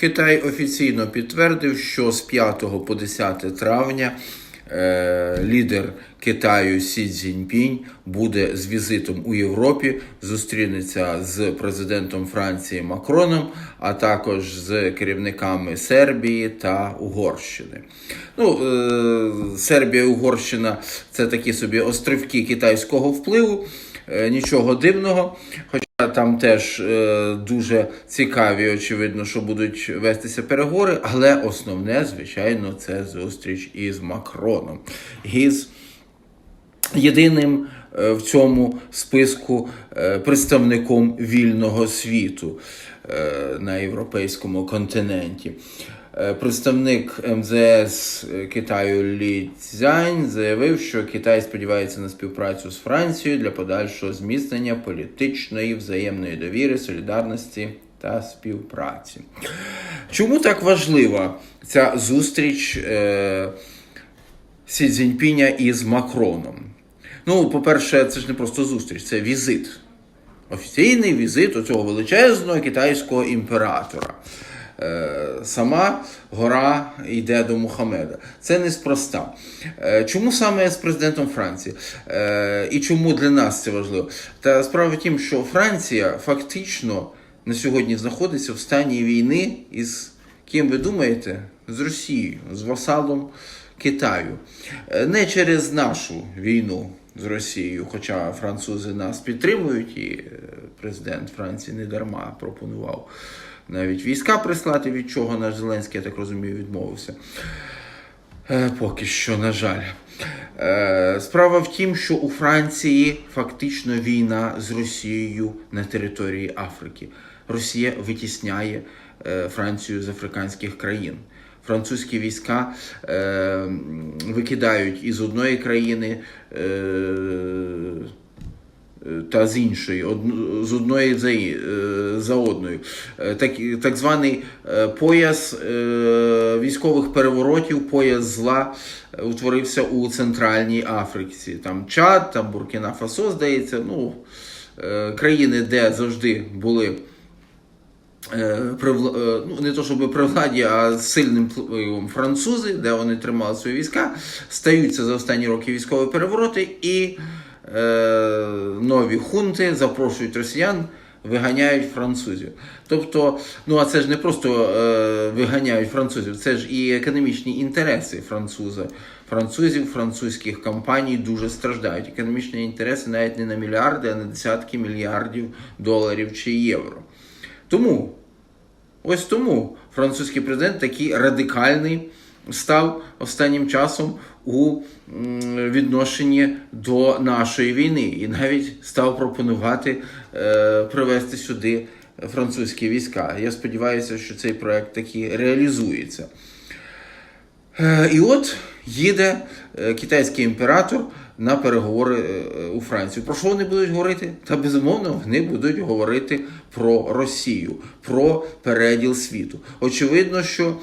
Китай офіційно підтвердив, що з 5 по 10 травня е, лідер Китаю Сі Цзіньпінь буде з візитом у Європі, зустрінеться з президентом Франції Макроном, а також з керівниками Сербії та Угорщини. Ну, е, Сербія і Угорщина це такі собі острівки китайського впливу, е, нічого дивного. Там теж е, дуже цікаві, очевидно, що будуть вестися переговори, але основне, звичайно, це зустріч із Макроном. Із єдиним е, в цьому списку е, представником вільного світу е, на європейському континенті. Е, Представник МЗС Китаю Лі Цзянь заявив, що Китай сподівається на співпрацю з Францією для подальшого зміцнення політичної взаємної довіри, солідарності та співпраці. Чому так важлива ця зустріч е, Сі Цзіньпіня із Макроном? Ну, по-перше, це ж не просто зустріч, це візит. Офіційний візит цього величезного китайського імператора. Е, Сама гора йде до Мухаммеда. Це неспроста. Е, Чому саме з президентом Франції? Е, І чому для нас це важливо? Та справа в тім, що Франція фактично на сьогодні знаходиться в стані війни із ким ви думаєте? З Росією, з васалом Китаю. Не через нашу війну з Росією, хоча французи нас підтримують, і президент Франції не дарма пропонував навіть війська прислати, від чого наш Зеленський, я так розумію, відмовився. Е, Поки що, на жаль. Е, Справа в тім, що у Франції фактично війна з Росією на території Африки. Росія витісняє е, Францію з африканських країн. Французькі війська е, викидають із одної країни е, та з іншої, з одної за, е, за одною. Е, Так, так званий е, пояс військових переворотів, пояс зла утворився у Центральній Африці. Там Чад, там Буркіна Фасо, здається, ну, країни, де завжди були при ну, не то щоб при владі, а з сильним впливом французи, де вони тримали свої війська, стаються за останні роки військові перевороти і е, нові хунти запрошують росіян. Виганяють французів. Тобто, ну а це ж не просто е, виганяють французів, це ж і економічні інтереси француза. Французів, французьких компаній дуже страждають. Економічні інтереси навіть не на мільярди, а на десятки мільярдів доларів чи євро. Тому, ось тому французький президент такий радикальний став останнім часом у відношенні до нашої війни і навіть став пропонувати е, привезти сюди французькі війська. Я сподіваюся, що цей проект таки реалізується. Е, І от їде е, китайський імператор на переговори у Францію. Про що вони будуть говорити? Та безумовно вони будуть говорити про Росію, про переділ світу. Очевидно, що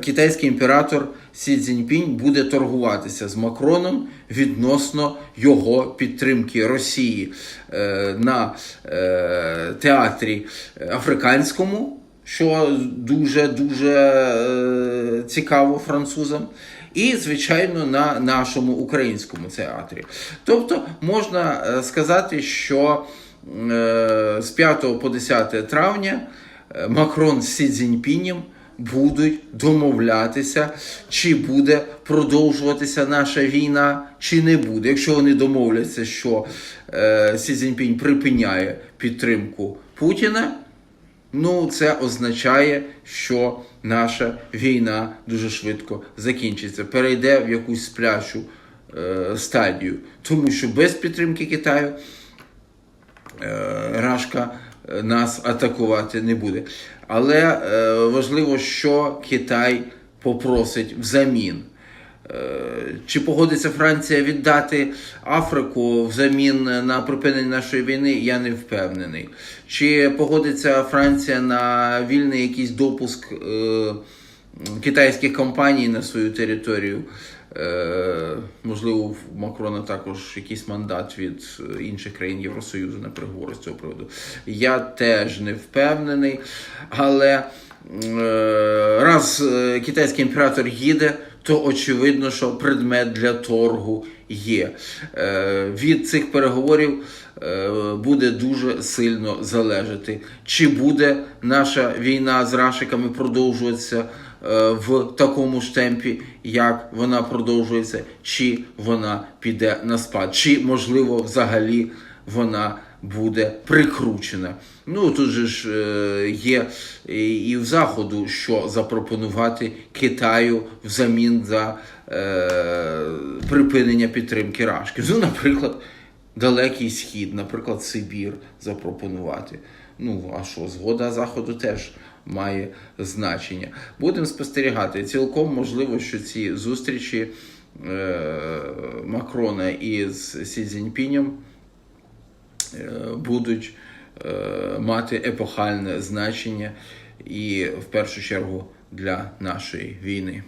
китайський імператор Сі Цзіньпінь буде торгуватися з Макроном відносно його підтримки Росії е, на е, театрі африканському, що дуже дуже е, цікаво французам. І, звичайно, на нашому українському театрі. Тобто можна е, сказати, що е, з 5 по 10 травня е, Макрон з Сі Цзіньпінем будуть домовлятися, чи буде продовжуватися наша війна, чи не буде. Якщо вони домовляться, що е, Сі Цзіньпінь припиняє підтримку Путіна, ну це означає, що наша війна дуже швидко закінчиться, перейде в якусь сплячу е, стадію. Тому що без підтримки Китаю е, Рашка нас атакувати не буде. Але е, важливо, що Китай попросить взамін. Е, Чи погодиться Франція віддати Африку взамін на припинення нашої війни, я не впевнений. Чи погодиться Франція на вільний якийсь допуск е, китайських компаній на свою територію? Е, можливо, у Макрона також якийсь мандат від е, інших країн Євросоюзу на переговори з цього приводу. Я теж не впевнений, але е, раз китайський імператор їде, то очевидно, що предмет для торгу є. Від цих переговорів буде дуже сильно залежати, чи буде наша війна з рашиками продовжуватися в такому ж темпі, як вона продовжується, чи вона піде на спад, чи можливо взагалі вона буде прикручена. Ну тут же ж е, є і, в заходу, що запропонувати Китаю взамін за е, припинення підтримки Рашків. Ну, наприклад, Далекий Схід, наприклад, Сибір запропонувати. Ну, а що, згода Заходу теж має значення. Будемо спостерігати. Цілком можливо, що ці зустрічі е, Макрона із Сі Цзіньпінем е, будуть е, мати епохальне значення і в першу чергу для нашої війни.